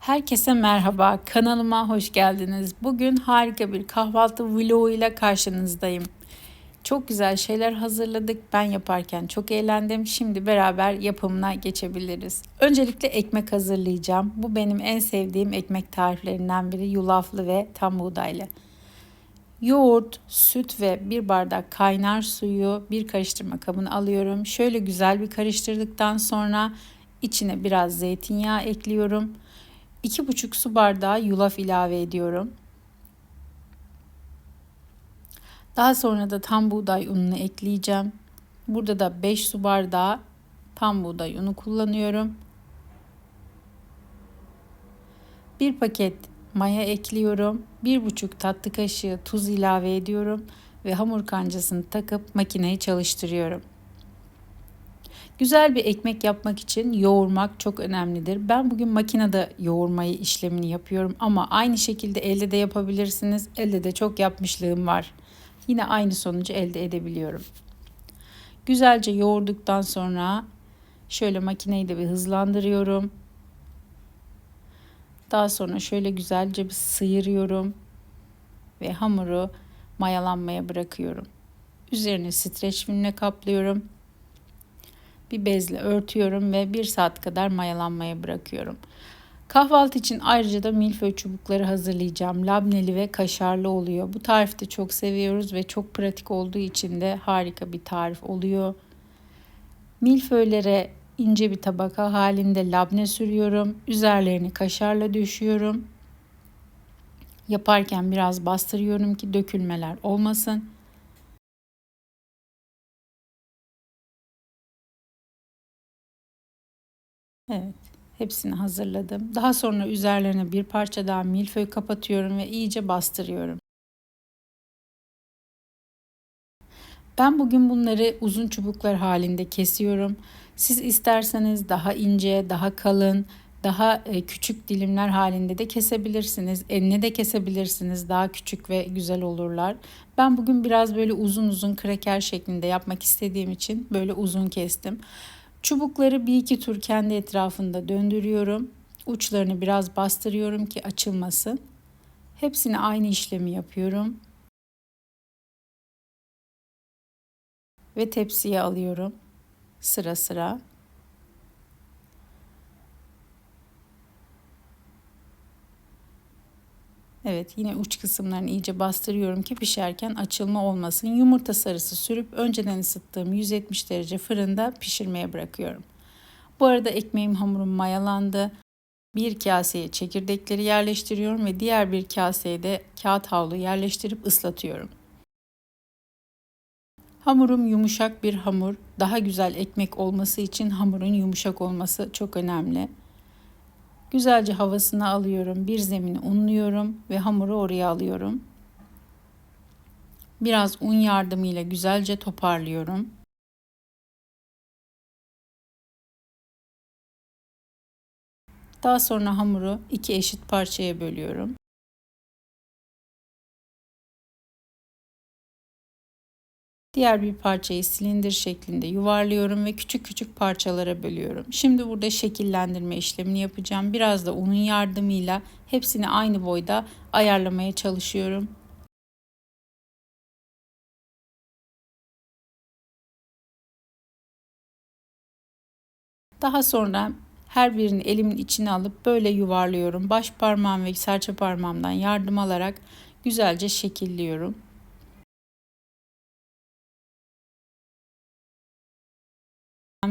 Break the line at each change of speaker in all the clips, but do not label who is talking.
Herkese merhaba, kanalıma hoş geldiniz. Bugün harika bir kahvaltı vlogu ile karşınızdayım. Çok güzel şeyler hazırladık. Ben yaparken çok eğlendim. Şimdi beraber yapımına geçebiliriz. Öncelikle ekmek hazırlayacağım. Bu benim en sevdiğim ekmek tariflerinden biri. Yulaflı ve tam buğdaylı. Yoğurt, süt ve bir bardak kaynar suyu bir karıştırma kabına alıyorum. Şöyle güzel bir karıştırdıktan sonra içine biraz zeytinyağı ekliyorum. 2,5 su bardağı yulaf ilave ediyorum. Daha sonra da tam buğday ununu ekleyeceğim. Burada da 5 su bardağı tam buğday unu kullanıyorum. Bir paket maya ekliyorum. 1,5 tatlı kaşığı tuz ilave ediyorum ve hamur kancasını takıp makineyi çalıştırıyorum. Güzel bir ekmek yapmak için yoğurmak çok önemlidir. Ben bugün makinede yoğurmayı işlemini yapıyorum ama aynı şekilde elde de yapabilirsiniz. Elde de çok yapmışlığım var. Yine aynı sonucu elde edebiliyorum. Güzelce yoğurduktan sonra şöyle makineyi de bir hızlandırıyorum. Daha sonra şöyle güzelce bir sıyırıyorum ve hamuru mayalanmaya bırakıyorum. Üzerini streç filmle kaplıyorum bir bezle örtüyorum ve bir saat kadar mayalanmaya bırakıyorum. Kahvaltı için ayrıca da milföy çubukları hazırlayacağım. Labneli ve kaşarlı oluyor. Bu tarifi de çok seviyoruz ve çok pratik olduğu için de harika bir tarif oluyor. Milföylere ince bir tabaka halinde labne sürüyorum. Üzerlerini kaşarla döşüyorum. Yaparken biraz bastırıyorum ki dökülmeler olmasın. Evet, hepsini hazırladım. Daha sonra üzerlerine bir parça daha milföy kapatıyorum ve iyice bastırıyorum. Ben bugün bunları uzun çubuklar halinde kesiyorum. Siz isterseniz daha ince, daha kalın, daha e, küçük dilimler halinde de kesebilirsiniz. Eline de kesebilirsiniz. Daha küçük ve güzel olurlar. Ben bugün biraz böyle uzun uzun kraker şeklinde yapmak istediğim için böyle uzun kestim. Çubukları bir iki tur kendi etrafında döndürüyorum. Uçlarını biraz bastırıyorum ki açılmasın. Hepsini aynı işlemi yapıyorum. Ve tepsiye alıyorum. Sıra sıra. Evet yine uç kısımlarını iyice bastırıyorum ki pişerken açılma olmasın. Yumurta sarısı sürüp önceden ısıttığım 170 derece fırında pişirmeye bırakıyorum. Bu arada ekmeğim hamurum mayalandı. Bir kaseye çekirdekleri yerleştiriyorum ve diğer bir kaseye de kağıt havlu yerleştirip ıslatıyorum. Hamurum yumuşak bir hamur. Daha güzel ekmek olması için hamurun yumuşak olması çok önemli. Güzelce havasını alıyorum. Bir zemini unluyorum ve hamuru oraya alıyorum. Biraz un yardımıyla güzelce toparlıyorum. Daha sonra hamuru iki eşit parçaya bölüyorum. Diğer bir parçayı silindir şeklinde yuvarlıyorum ve küçük küçük parçalara bölüyorum. Şimdi burada şekillendirme işlemini yapacağım. Biraz da unun yardımıyla hepsini aynı boyda ayarlamaya çalışıyorum. Daha sonra her birini elimin içine alıp böyle yuvarlıyorum. Baş parmağım ve serçe parmağımdan yardım alarak güzelce şekilliyorum.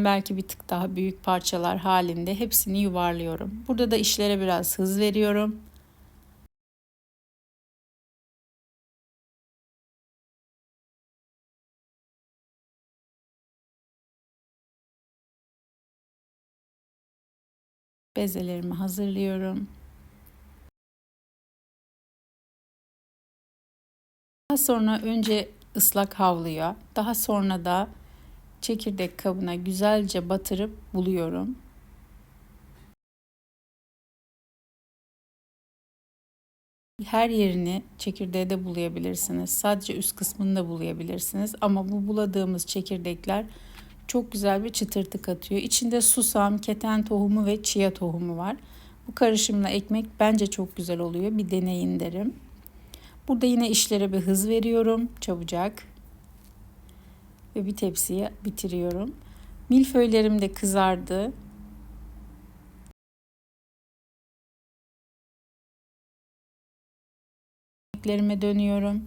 Belki bir tık daha büyük parçalar halinde hepsini yuvarlıyorum. Burada da işlere biraz hız veriyorum. Bezelerimi hazırlıyorum. Daha sonra önce ıslak havluya, daha sonra da çekirdek kabına güzelce batırıp buluyorum. Her yerini çekirdeğe de bulayabilirsiniz. Sadece üst kısmını da bulayabilirsiniz. Ama bu buladığımız çekirdekler çok güzel bir çıtırtı katıyor. İçinde susam, keten tohumu ve chia tohumu var. Bu karışımla ekmek bence çok güzel oluyor. Bir deneyin derim. Burada yine işlere bir hız veriyorum. Çabucak. Ve bir tepsiye bitiriyorum. Milföylerim de kızardı. Ekmeklerime dönüyorum.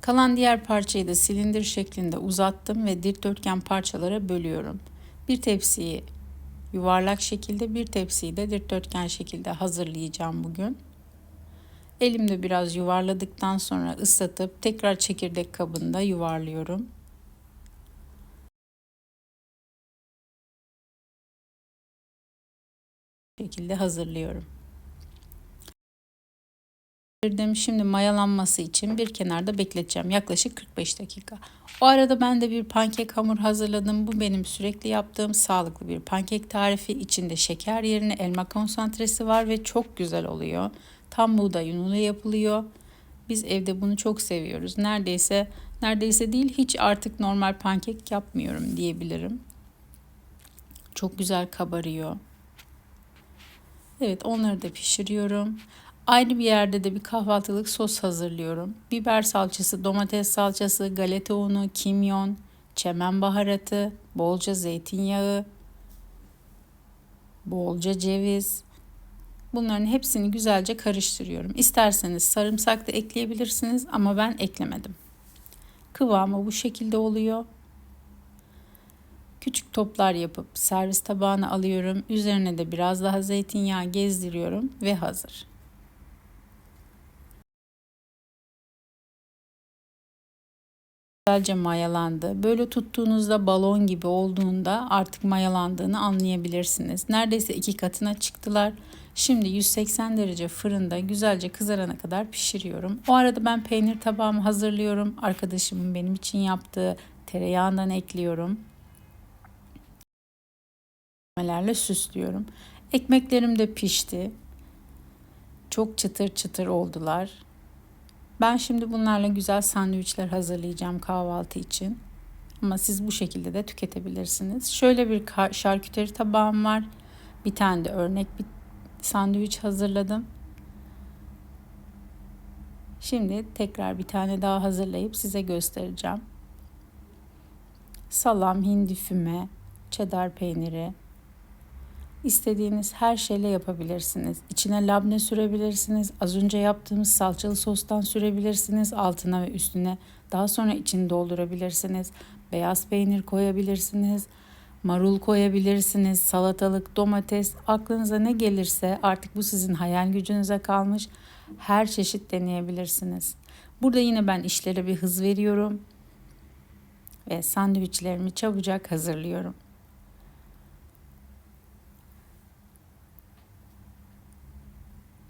Kalan diğer parçayı da silindir şeklinde uzattım ve dikdörtgen parçalara bölüyorum. Bir tepsiyi yuvarlak şekilde, bir tepsiyi de dikdörtgen şekilde hazırlayacağım bugün. Elimde biraz yuvarladıktan sonra ıslatıp tekrar çekirdek kabında yuvarlıyorum. şekilde hazırlıyorum. Şimdi mayalanması için bir kenarda bekleteceğim. Yaklaşık 45 dakika. O arada ben de bir pankek hamur hazırladım. Bu benim sürekli yaptığım sağlıklı bir pankek tarifi. İçinde şeker yerine elma konsantresi var ve çok güzel oluyor. Tam buğday unuyla yapılıyor. Biz evde bunu çok seviyoruz. Neredeyse neredeyse değil hiç artık normal pankek yapmıyorum diyebilirim. Çok güzel kabarıyor. Evet onları da pişiriyorum. Aynı bir yerde de bir kahvaltılık sos hazırlıyorum. Biber salçası, domates salçası, galeta unu, kimyon, çemen baharatı, bolca zeytinyağı, bolca ceviz. Bunların hepsini güzelce karıştırıyorum. İsterseniz sarımsak da ekleyebilirsiniz ama ben eklemedim. Kıvamı bu şekilde oluyor. Küçük toplar yapıp servis tabağına alıyorum. Üzerine de biraz daha zeytinyağı gezdiriyorum ve hazır. Güzelce mayalandı. Böyle tuttuğunuzda balon gibi olduğunda artık mayalandığını anlayabilirsiniz. Neredeyse iki katına çıktılar. Şimdi 180 derece fırında güzelce kızarana kadar pişiriyorum. O arada ben peynir tabağımı hazırlıyorum. Arkadaşımın benim için yaptığı tereyağından ekliyorum. Malzemelerle süslüyorum. Ekmeklerim de pişti. Çok çıtır çıtır oldular. Ben şimdi bunlarla güzel sandviçler hazırlayacağım kahvaltı için. Ama siz bu şekilde de tüketebilirsiniz. Şöyle bir şarküteri tabağım var. Bir tane de örnek bir sandviç hazırladım. Şimdi tekrar bir tane daha hazırlayıp size göstereceğim. Salam, hindi füme, çedar peyniri, İstediğiniz her şeyle yapabilirsiniz. İçine labne sürebilirsiniz. Az önce yaptığımız salçalı sostan sürebilirsiniz. Altına ve üstüne daha sonra içini doldurabilirsiniz. Beyaz peynir koyabilirsiniz. Marul koyabilirsiniz. Salatalık, domates, aklınıza ne gelirse artık bu sizin hayal gücünüze kalmış. Her çeşit deneyebilirsiniz. Burada yine ben işlere bir hız veriyorum ve sandviçlerimi çabucak hazırlıyorum.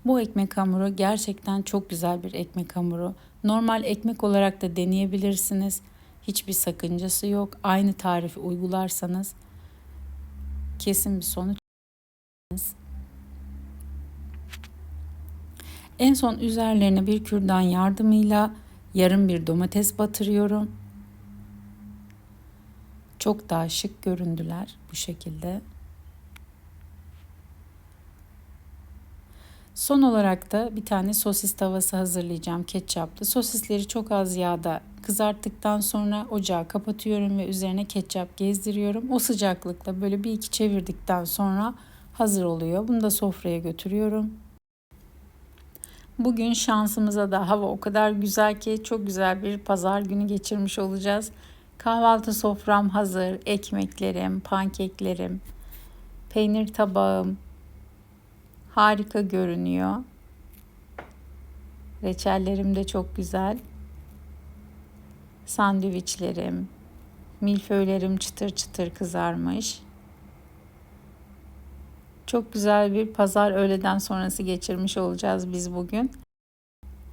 Bu ekmek hamuru gerçekten çok güzel bir ekmek hamuru. Normal ekmek olarak da deneyebilirsiniz. Hiçbir sakıncası yok. Aynı tarifi uygularsanız kesin bir sonuç. En son üzerlerine bir kürdan yardımıyla yarım bir domates batırıyorum. Çok daha şık göründüler bu şekilde. Son olarak da bir tane sosis tavası hazırlayacağım ketçaplı. Sosisleri çok az yağda kızarttıktan sonra ocağı kapatıyorum ve üzerine ketçap gezdiriyorum. O sıcaklıkla böyle bir iki çevirdikten sonra hazır oluyor. Bunu da sofraya götürüyorum. Bugün şansımıza da hava o kadar güzel ki çok güzel bir pazar günü geçirmiş olacağız. Kahvaltı sofram hazır, ekmeklerim, pankeklerim, peynir tabağım, harika görünüyor. Reçellerim de çok güzel. Sandviçlerim, milföylerim çıtır çıtır kızarmış. Çok güzel bir pazar öğleden sonrası geçirmiş olacağız biz bugün.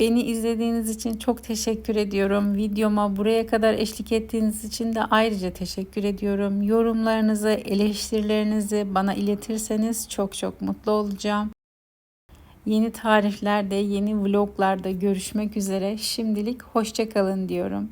Beni izlediğiniz için çok teşekkür ediyorum. Videoma buraya kadar eşlik ettiğiniz için de ayrıca teşekkür ediyorum. Yorumlarınızı, eleştirilerinizi bana iletirseniz çok çok mutlu olacağım. Yeni tariflerde, yeni vloglarda görüşmek üzere. Şimdilik hoşçakalın diyorum.